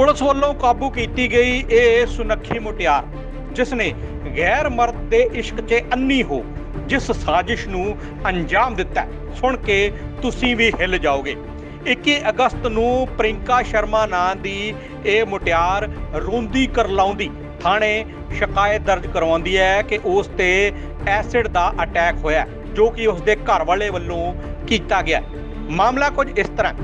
Police ਵੱਲੋਂ ਕਾਬੂ ਕੀਤੀ ਗਈ ਇਹ ਸੁਨੱਖੀ ਮੁਟਿਆਰ, ਜਿਸ ਨੇ ਗੈਰ ਮਰਦ ਦੇ ਇਸ਼ਕ 'ਚ ਅੰਨੀ ਹੋ, ਜਿਸ ਸਾਜ਼ਿਸ਼ ਨੂੰ ਅੰਜਾਮ ਦਿੱਤਾ। ਸੁਣ ਕੇ ਤੁਸੀਂ ਵੀ ਹਿੱਲ ਜਾਓਗੇ। 21 ਅਗਸਤ ਨੂੰ ਪ੍ਰਿੰਕਾ ਸ਼ਰਮਾ ਨਾਂ ਦੀ ਇਹ ਮੁਟਿਆਰ ਰੋਂਦੀ ਕਰਲਾਉਂਦੀ ਥਾਣੇ ਸ਼ਿਕਾਇਤ ਦਰਜ ਕਰਵਾਉਂਦੀ ਹੈ ਕਿ ਉਸ ਤੇ ਐਸਿਡ ਦਾ ਅਟੈਕ ਹੋਇਆ, ਜੋ ਕਿ ਉਸ ਦੇ ਘਰ ਵਾਲੇ ਵੱਲੋਂ ਕੀਤਾ ਗਿਆ। ਮਾਮਲਾ ਕੁਝ ਇਸ ਤਰ੍ਹਾਂ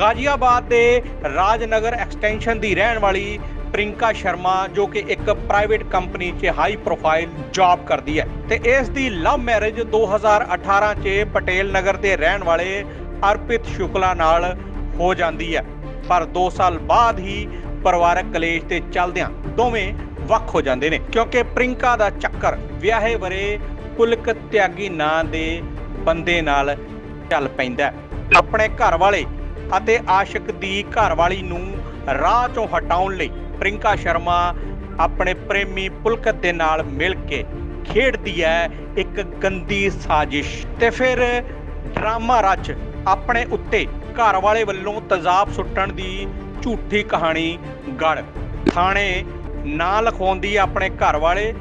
ਗਾਜ਼ੀਆਬਾਦ ਦੇ ਰਾਜਨਗਰ ਐਕਸਟੈਂਸ਼ਨ ਦੀ ਰਹਿਣ ਵਾਲੀ ਪ੍ਰਿੰਕਾ ਸ਼ਰਮਾ, ਜੋ ਕਿ ਇੱਕ ਪ੍ਰਾਈਵੇਟ ਕੰਪਨੀ 'ਚ ਹਾਈ ਪ੍ਰੋਫਾਈਲ ਜੌਬ ਕਰਦੀ ਹੈ। ਤੇ ਇਸ ਦੀ ਲਵ ਮੈਰਿਜ 2018 'ਚ ਪਟੇਲ ਨਗਰ ਦੇ ਰਹਿਣ ਵਾਲੇ ਅਰਪਿਤ ਸ਼ੁਕਲਾ ਨਾਲ ਹੋ ਜਾਂਦੀ ਹੈ। ਪਰ 2 ਸਾਲ ਬਾਅਦ ਹੀ ਪਰਿਵਾਰਕ ਕਲੇਸ਼ ਤੇ ਚੱਲਦਿਆਂ ਦੋਵੇਂ ਵੱਖ ਹੋ ਜਾਂਦੇ ਨੇ। ਕਿਉਂਕਿ ਪ੍ਰਿੰਕਾ ਦਾ ਚੱਕਰ ਵਿਆਹੇ ਬਰੇ ਪੁਲਕ ਤਿਆਗੀ ਨਾਂ ਦੇ ਬੰਦੇ ਨਾਲ ਚੱਲ ਪੈਂਦਾ ਆਪਣੇ ਘਰ ਵਾਲੇ ਅਤੇ ਆਸ਼ਿਕ ਦੀ ਘਰਵਾਲੀ ਨੂੰ ਰਾਹ ਚੋਂ ਹਟਾਉਣ ਲਈ ਪ੍ਰਿੰਕਾ ਸ਼ਰਮਾ ਆਪਣੇ ਪ੍ਰੇਮੀ ਪੁਲਕਤ ਦੇ ਨਾਲ ਮਿਲ ਕੇ ਖੇਡਦੀ ਹੈ ਇੱਕ ਗੰਦੀ ਸਾਜ਼ਿਸ਼। ਤੇ ਫਿਰ ਡਰਾਮਾ ਰਚ ਆਪਣੇ ਉੱਤੇ ਘਰ ਵਾਲੇ ਵੱਲੋਂ ਤਜ਼ਾਬ ਸੁੱਟਣ ਦੀ ਝੂਠੀ ਕਹਾਣੀ ਗੜ। ਥਾਣੇ ਨਾ ਲਿਖਾਉਂਦੀ ਆਪਣੇ ਘਰ ਵਾਲੇ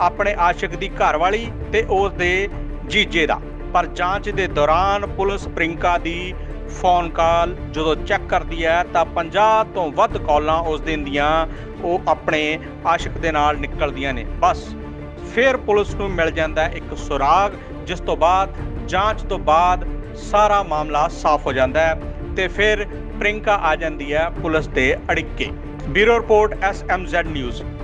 ਆਪਣੇ ਆਸ਼ਿਕ ਦੀ ਘਰਵਾਲੀ ਤੇ ਉਸ ਦੇ ਜੀਜੇ ਦਾ। ਪਰ ਜਾਂਚ ਦੇ ਦੌਰਾਨ ਪੁਲਿਸ ਪ੍ਰਿੰਕਾ ਦੀ ਫੋਨ ਕਾਲ ਜਦੋਂ ਚੈੱਕ ਕਰਦੀ ਹੈ ਤਾਂ 50 ਤੋਂ ਵੱਧ ਕਾਲਾਂ ਉਸ ਦਿਨ ਦੀਆਂ ਉਹ ਆਪਣੇ ਆਸ਼ਿਕ ਦੇ ਨਾਲ ਨਿਕਲਦੀਆਂ ਨੇ। ਬਸ, ਫਿਰ ਪੁਲਿਸ ਨੂੰ ਮਿਲ ਜਾਂਦਾ ਇੱਕ ਸੁਰਾਗ, ਜਿਸ ਤੋਂ ਬਾਅਦ, ਜਾਂਚ ਤੋਂ ਬਾਅਦ ਸਾਰਾ ਮਾਮਲਾ ਸਾਫ਼ ਹੋ ਜਾਂਦਾ ਹੈ ਤੇ ਫਿਰ ਪ੍ਰਿੰਕਾ ਆ ਜਾਂਦੀ ਹੈ ਪੁਲਿਸ ਦੇ ਅੜਿੱਕੇ। Bureau report SMZ news.